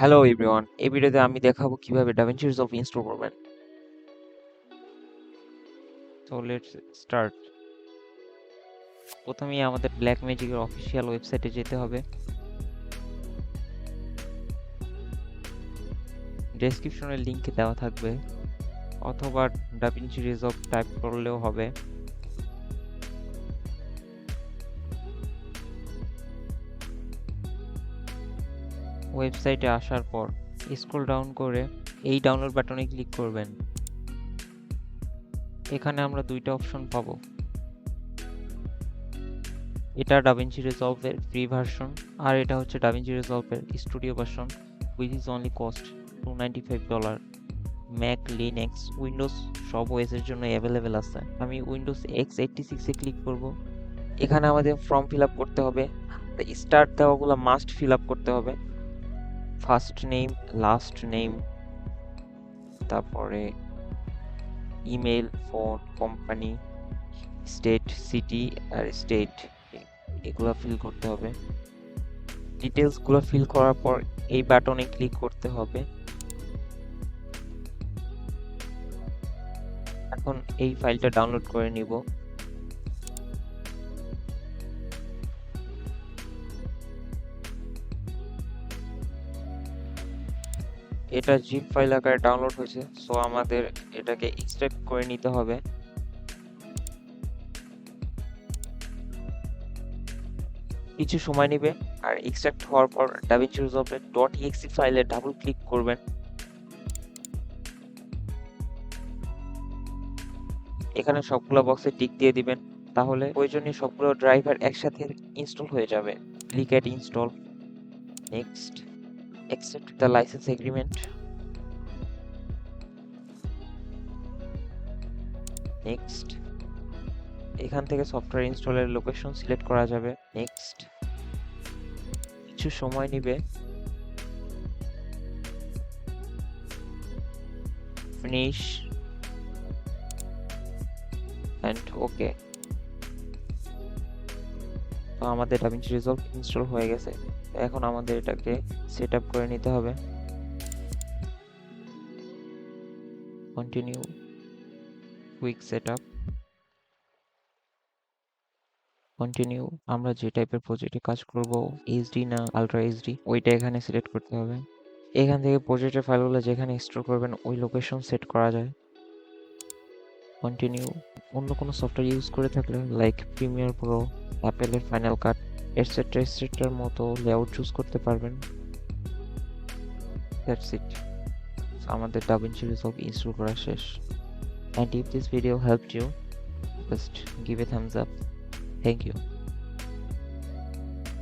Hello everyone এই ভিডিওতে আমি দেখাবো কীভাবে ডাভিনচি রিজলভ ইনস্টল করবেন। তো লেটস স্টার্ট প্রথমেই আমাদের ব্ল্যাক ম্যাজিকের অফিসিয়াল ওয়েবসাইটে যেতে হবে। ডেসক্রিপশনের লিঙ্কে দেওয়া থাকবে। অথবা ডাভিনচি রিজলভ টাইপ করলেও হবে। ওয়েবসাইটে আসার পর স্ক্রল ডাউন করে এই ডাউনলোড বাটনে ক্লিক করবেন। এখানে আমরা দুইটা অপশন পাবো। এটা ডাভিনচি রিজলভের ফ্রি ভার্সন আর এটা হচ্ছে DaVinci রিজলভের studio version with is only cost two ninety five dollar Mac Linux Windows সব ওয়েসের জন্য অ্যাভেলেবেল আছে। আমি উইন্ডোজ এক্স এইটটি সিক্সে ক্লিক করব। এখানে আমাদের ফর্ম ফিল আপ করতে হবে। স্টার্ট দেওয়াগুলো মাস্ট ফিল আপ করতে হবে। ফার্স্ট নেম, লাস্ট নেম, তারপরে email, phone, company, state, city আর স্টেট এগুলো ফিল করতে হবে। ডিটেলসগুলো ফিল করার পর এই বাটনে ক্লিক করতে হবে। এখন এই ফাইলটা ডাউনলোড করে নিব। এটা জিপ ফাইল আকারে ডাউনলোড হয়েছে সো আমাদের এটাকে এক্সট্রাক্ট করে নিতে হবে। কিছু সময় নেবে, আর এক্সট্রাক্ট হওয়ার পর ডাভিনচি রিজলভের ডট ইএক্সি ফাইলে ডাবল ক্লিক করবেন। এখানে সবগুলো বক্সে টিক দিয়ে দিবেন, তাহলে প্রয়োজনীয় সবগুলো ড্রাইভার একসাথে ইনস্টল হয়ে যাবে। Click at install next accept the license agreement. Next এখান থেকে সফটওয়্যার ইনস্টলের লোকেশন সিলেক্ট করা যাবে। নেক্সট কিছু সময় নেবে। ফিনিশ অ্যান্ড ওকে তো আমাদের ডাভিনচি রিজলভ ইনস্টল হয়ে গেছে। এখন আমাদের এটাকে সেট আপ করে নিতে হবে। Continue quick set up continue আমরা যে টাইপের প্রজেক্টে কাজ করব এইচডি না আলট্রা এইচডি ওইটা এখানে সিলেক্ট করতে হবে। এখান থেকে প্রজেক্টের ফাইলগুলো যেখানে স্টোর করবেন, ওই লোকেশন সেট করা যায়। কন্টিনিউ অন্য কোনো সফটওয়্যার ইউজ করে থাকলে লাইক প্রিমিয়ার প্রো অ্যাপেলের ফাইনাল কাট এটসেট্রা এটসেট্রার মতো লেআউট চুজ করতে পারবেন। দ্যাটস ইট আমাদের ডাভিনচি রিজলভ ইনস্টল করা শেষ। And if this video help you just give a thumbs up thank you